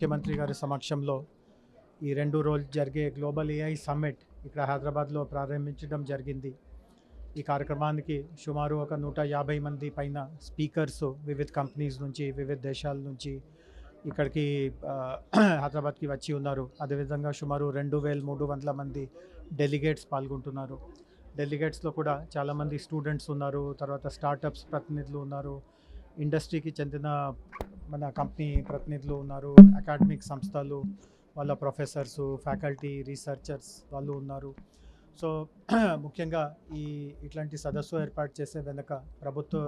ముఖ్యమంత్రి గారి సమక్షంలో ఈ రెండు రోజులు జరిగే గ్లోబల్ ఏఐ సమ్మిట్ ఇక్కడ హైదరాబాద్లో ప్రారంభించడం జరిగింది. ఈ కార్యక్రమానికి సుమారు ఒక నూట యాభై మంది పైన స్పీకర్స్ వివిధ కంపెనీస్ నుంచి వివిధ దేశాల నుంచి ఇక్కడికి హైదరాబాద్కి వచ్చి ఉన్నారు. అదేవిధంగా సుమారు రెండు వేల మూడు వందల మంది డెలిగేట్స్ పాల్గొంటున్నారు. డెలిగేట్స్లో కూడా చాలామంది స్టూడెంట్స్ ఉన్నారు. తర్వాత స్టార్టప్స్ ప్రతినిధులు ఉన్నారు. ఇండస్ట్రీకి చెందిన మన కంపెనీ ప్రతినిధులు ఉన్నారు అకాడమిక్ సంస్థలు వాళ్ళ ప్రొఫెసర్స్ ఫ్యాకల్టీ రీసెర్చర్స్ వాళ్ళు ఉన్నారు. సో ముఖ్యంగా ఈ ఇట్లాంటి సదస్సు ఏర్పాటు చేసే వెనుక ప్రభుత్వ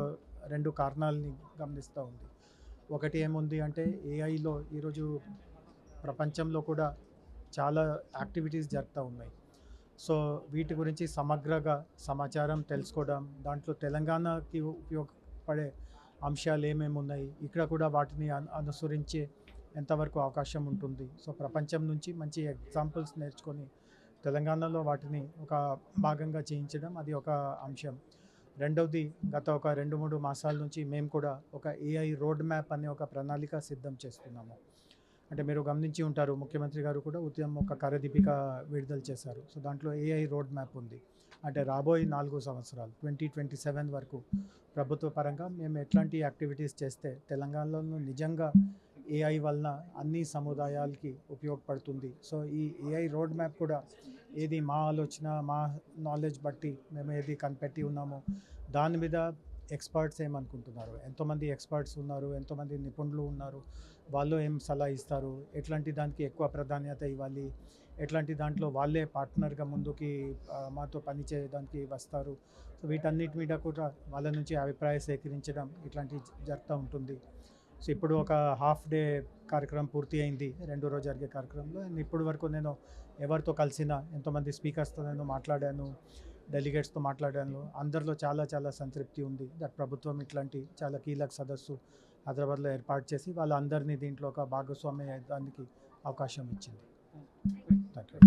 రెండు కారణాలని గమనిస్తూ ఉంది. ఒకటి ఏముంది అంటే ఏఐలో ఈరోజు ప్రపంచంలో కూడా చాలా యాక్టివిటీస్ జరుగుతూ ఉన్నాయి. సో వీటి గురించి సమగ్రగా సమాచారం తెలుసుకోవడం దాంట్లో తెలంగాణకి ఉపయోగపడే అంశాలు ఏమేమి ఉన్నాయి? ఇక్కడ కూడా వాటిని అనుసరించే ఎంతవరకు అవకాశం ఉంటుంది? సో ప్రపంచం నుంచి మంచి ఎగ్జాంపుల్స్ నేర్చుకొని తెలంగాణలో వాటిని ఒక భాగంగా చేయించడం అది ఒక అంశం. రెండవది గత ఒక రెండు మూడు మాసాల నుంచి మేము కూడా ఒక ఏఐ రోడ్ మ్యాప్ అనే ఒక ప్రణాళిక సిద్ధం చేస్తున్నాము. అంటే మీరు గమనించి ఉంటారు ముఖ్యమంత్రి గారు కూడా ఉదయం ఒక కరదీపిక విడుదల చేశారు. సో దాంట్లో ఏఐ రోడ్ మ్యాప్ ఉంది. అంటే రాబోయే నాలుగు సంవత్సరాలు ట్వంటీ ట్వంటీ సెవెన్ వరకు ప్రభుత్వ పరంగా మేము ఎట్లాంటి యాక్టివిటీస్ చేస్తే తెలంగాణలో నిజంగా ఏఐ వలన అన్ని సముదాయాలకి ఉపయోగపడుతుంది. సో ఈ ఏఐ రోడ్ మ్యాప్ కూడా ఏది మా ఆలోచన మా నాలెడ్జ్ బట్టి మేము ఏది కనిపెట్టి ఉన్నామో దాని మీద ఎక్స్పర్ట్స్ ఏమనుకుంటున్నారు? ఎంతోమంది ఎక్స్పర్ట్స్ ఉన్నారు ఎంతోమంది నిపుణులు ఉన్నారు. వాళ్ళు ఏం సలహా ఇస్తారు? ఎట్లాంటి దానికి ఎక్కువ ప్రాధాన్యత ఇవ్వాలి? ఎట్లాంటి దాంట్లో వాళ్ళే పార్ట్నర్గా ముందుకి మాతో పని చేయడానికి వస్తారు? సో వీటన్నిటి మీద కూడా వాళ్ళ నుంచి అభిప్రాయం సేకరించడం ఇట్లాంటివి జరుగుతూ ఉంటుంది. సో ఇప్పుడు ఒక హాఫ్ డే కార్యక్రమం పూర్తి అయింది. రెండు రోజు జరిగే కార్యక్రమంలో. అండ్ ఇప్పుడు వరకు నేను ఎవరితో కలిసినా ఎంతోమంది స్పీకర్స్తో నేను మాట్లాడాను. డెలిగేట్స్తో మాట్లాడాను అందరిలో చాలా చాలా సంతృప్తి ఉంది. దట్ ప్రభుత్వం ఇట్లాంటి చాలా కీలక సదస్సు హైదరాబాద్లో ఏర్పాటు చేసి వాళ్ళందరినీ దీంట్లో ఒక భాగస్వామ్య దానికి అవకాశం ఇచ్చింది. Thank you